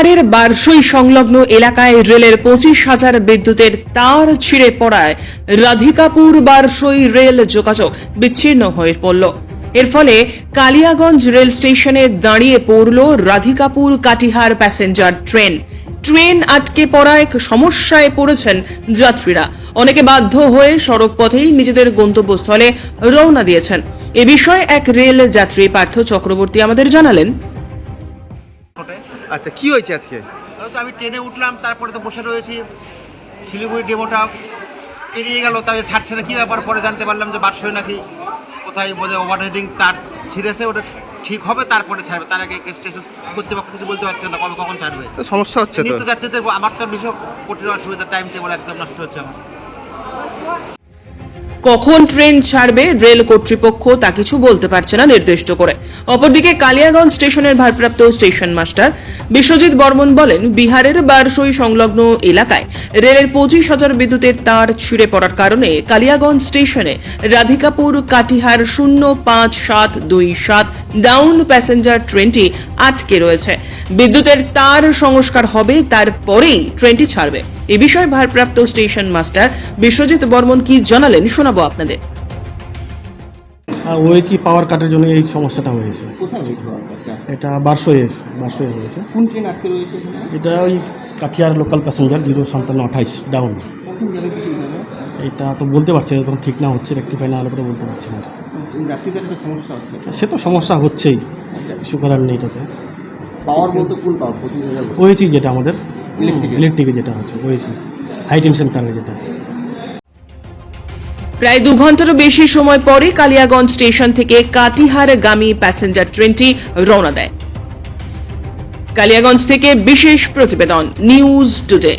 বিহারের বারসই সংলগ্ন এলাকায় রেলের পঁচিশ হাজার বিদ্যুতের তার ছিঁড়ে পড়ায় রাধিকাপুর বারসই রেল যোগাযোগ বিচ্ছিন্ন হয়ে পড়ল। এর ফলে কালিয়াগঞ্জ রেল স্টেশনে দাঁড়িয়ে পড়ল Radhikapur Katihar passenger train. Train আটকে পড়ায় সমস্যায় পড়েছেন যাত্রীরা। অনেকে বাধ্য হয়ে সড়ক পথেই নিজেদের গন্তব্যস্থলে রওনা দিয়েছেন। এ বিষয়ে এক রেল যাত্রী পার্থ চক্রবর্তী আমাদের জানালেন। আচ্ছা কি হয়েছে আজকে? তাহলে তো আমি ট্রেনে উঠলাম তারপরে তো বসে রয়েছি। শিলিগুড়ি ডেমোটা পেরিয়ে গেল তাই ছাড়ছে না কী ব্যাপার পরে জানতে পারলাম যে বারশোয় নাকি কোথায় বোধ ওভারহেডিং তার ছিঁড়েছে ওটা ঠিক হবে তারপরে ছাড়বে। তার আগে স্টেশন কর্তৃপক্ষ কিছু বলতে পারছে না কবে কখন ছাড়বে। সমস্যা হচ্ছে নিত্য যাত্রীদের আমার তো ভীষণ কঠিন অসুবিধা টাইম টেবল একদম নষ্ট হচ্ছে আমার। কখন ট্রেন ছাড়বে রেল কর্তৃপক্ষ তা কিছু বলতে পারছে না নির্দিষ্ট করে। অপরদিকে কালিয়াগঞ্জ স্টেশনের ভারপ্রাপ্ত স্টেশন মাস্টার বিশ্বজিৎ বর্মন বলেন, বিহারের বারসই সংলগ্ন এলাকায় রেলের পঁচিশ হাজার বিদ্যুতের তার ছিঁড়ে পড়ার কারণে কালিয়াগঞ্জ স্টেশনে রাধিকাপুর কাটিহার শূন্য পাঁচ সাত দুই সাত ডাউন প্যাসেঞ্জার ট্রেনটি আটকে রয়েছে। বিদ্যুতের তার সংস্কার হবে, তারপরেই ট্রেনটি ছাড়বে। এ বিষয়ে ভারপ্রাপ্ত স্টেশন মাস্টার বিশ্বজিৎ বর্মন কি জানালেন শোনাবো আপনাদের। ওয়েচি পাওয়ার কাটের জন্য এই সমস্যাটা হয়েছে? এটা বারশোয়ে বারশোয়ে হয়েছে। কোন ট্রেন আটকে রয়েছে এটা ওই কাঠিয়ার লোকাল প্যাসেঞ্জার জিরো সাতান্ন আঠাইশ ডাউন এটা তো বলতে পারছি না তখন ঠিক না হচ্ছে রেক্টিফাই না হলে পরে বলতে পারছি না। যাত্রীদের একটা সমস্যা হচ্ছে। সে তো সমস্যা হচ্ছেই কিছু করার নেই এটাতে। পাওয়ার বলতে কোন পাওয়ার? ওয়েচি যেটা আমাদের. ইলেকট্রিকে যেটা হচ্ছে হাই টেনশন তারে যেটা। প্রায় দু ঘন্টারও বেশি সময় পরে কালিয়াগঞ্জ স্টেশন থেকে কাটিহারগামী প্যাসেঞ্জার ট্রেনটি রওনা দেয়। কালিয়াগঞ্জ থেকে বিশেষ প্রতিবেদন নিউজ টুডে।